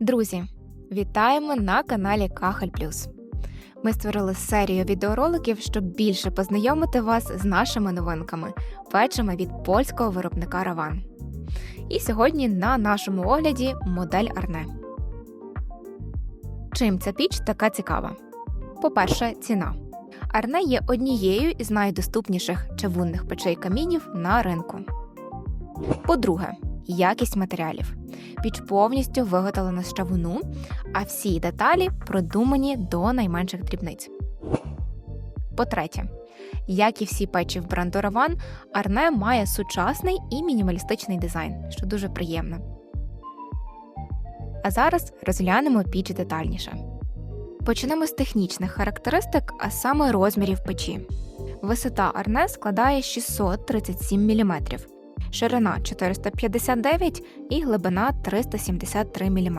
Друзі, вітаємо на каналі Кахаль Плюс. Ми створили серію відеороликів, щоб більше познайомити вас з нашими новинками, печами від польського виробника Раван. І сьогодні на нашому огляді модель Арне. Чим ця піч така цікава? По-перше, ціна. Арне є однією із найдоступніших чавунних печей камінів на ринку. По-друге, якість матеріалів. Піч повністю виготовлена з чавуну, а всі деталі продумані до найменших дрібниць. По-третє, як і всі печі в бренду Раван, Арне має сучасний і мінімалістичний дизайн, що дуже приємно. А зараз розглянемо піч детальніше. Почнемо з технічних характеристик, а саме розмірів печі. Висота Арне складає 637 мм, ширина 459 і глибина 373 мм.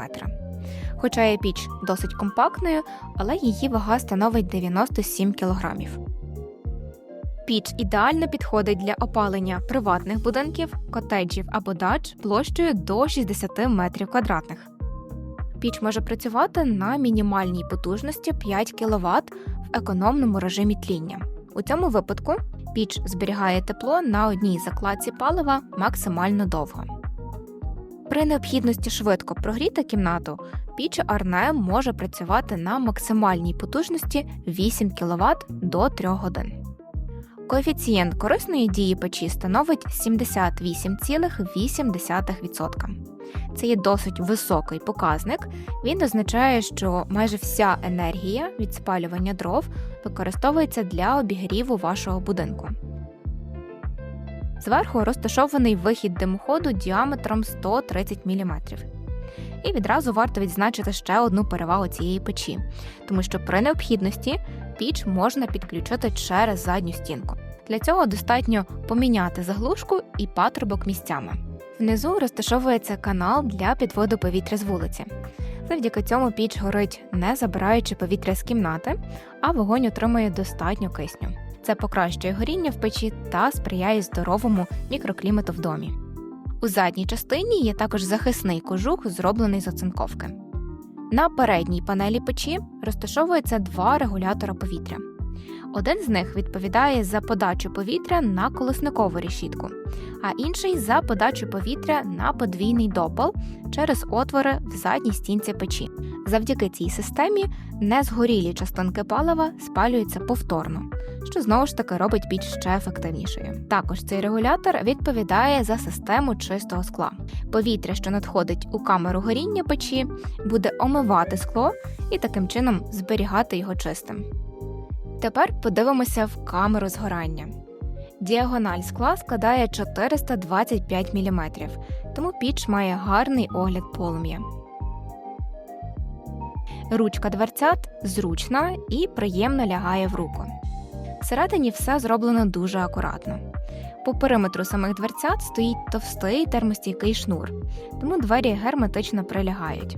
Хоча є піч досить компактною, але її вага становить 97 кг. Піч ідеально підходить для опалення приватних будинків, котеджів або дач площею до 60 метрів квадратних. Піч може працювати на мінімальній потужності 5 кВт в економному режимі тління. У цьому випадку піч зберігає тепло на одній закладці палива максимально довго. При необхідності швидко прогріти кімнату, піч Арне може працювати на максимальній потужності 8 кВт до 3 годин. Коефіцієнт корисної дії печі становить 78,8%. Це є досить високий показник. Він означає, що майже вся енергія від спалювання дров використовується для обігріву вашого будинку. Зверху розташований вихід димоходу діаметром 130 мм. І відразу варто відзначити ще одну перевагу цієї печі, тому що при необхідності піч можна підключити через задню стінку. Для цього достатньо поміняти заглушку і патрубок місцями. Внизу розташовується канал для підводу повітря з вулиці. Завдяки цьому піч горить, не забираючи повітря з кімнати, а вогонь отримує достатньо кисню. Це покращує горіння в печі та сприяє здоровому мікроклімату в домі. У задній частині є також захисний кожух, зроблений з оцинковки. На передній панелі печі розташовується два регулятора повітря. Один з них відповідає за подачу повітря на колесникову решітку, а інший за подачу повітря на подвійний допал через отвори в задній стінці печі. Завдяки цій системі незгорілі частинки палива спалюються повторно, що знову ж таки робить піч ще ефективнішою. Також цей регулятор відповідає за систему чистого скла. Повітря, що надходить у камеру горіння печі, буде омивати скло і таким чином зберігати його чистим. Тепер подивимося в камеру згорання. Діагональ скла складає 425 мм, тому піч має гарний огляд полум'я. Ручка дверцят зручна і приємно лягає в руку. Всередині все зроблено дуже акуратно. По периметру самих дверцят стоїть товстий термостійкий шнур, тому двері герметично прилягають.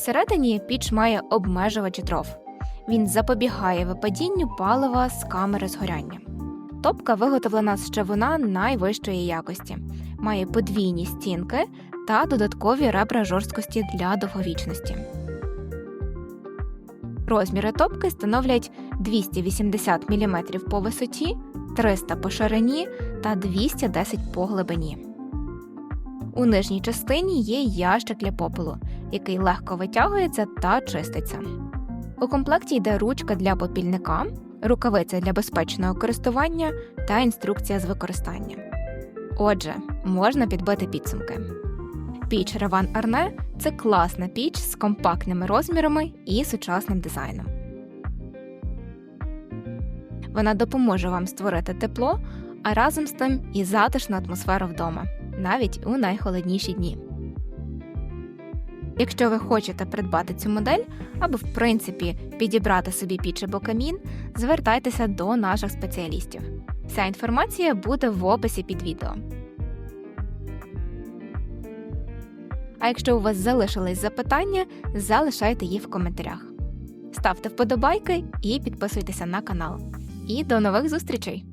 Всередині піч має обмежувач дров. Він запобігає випадінню палива з камери згоряння. Топка виготовлена з чавуна найвищої якості, має подвійні стінки та додаткові ребра жорсткості для довговічності. Розміри топки становлять 280 мм по висоті, 300 по ширині та 210 по глибині. У нижній частині є ящик для попелу, який легко витягується та чиститься. У комплекті йде ручка для попільника, рукавиця для безпечного користування та інструкція з використання. Отже, можна підбити підсумки. Піч Раван Арне це класна піч з компактними розмірами і сучасним дизайном. Вона допоможе вам створити тепло, а разом з тим і затишну атмосферу вдома, навіть у найхолодніші дні. Якщо ви хочете придбати цю модель або, в принципі, підібрати собі піч або камін, звертайтеся до наших спеціалістів. Вся інформація буде в описі під відео. А якщо у вас залишились запитання, залишайте їх в коментарях. Ставте вподобайки і підписуйтеся на канал. І до нових зустрічей!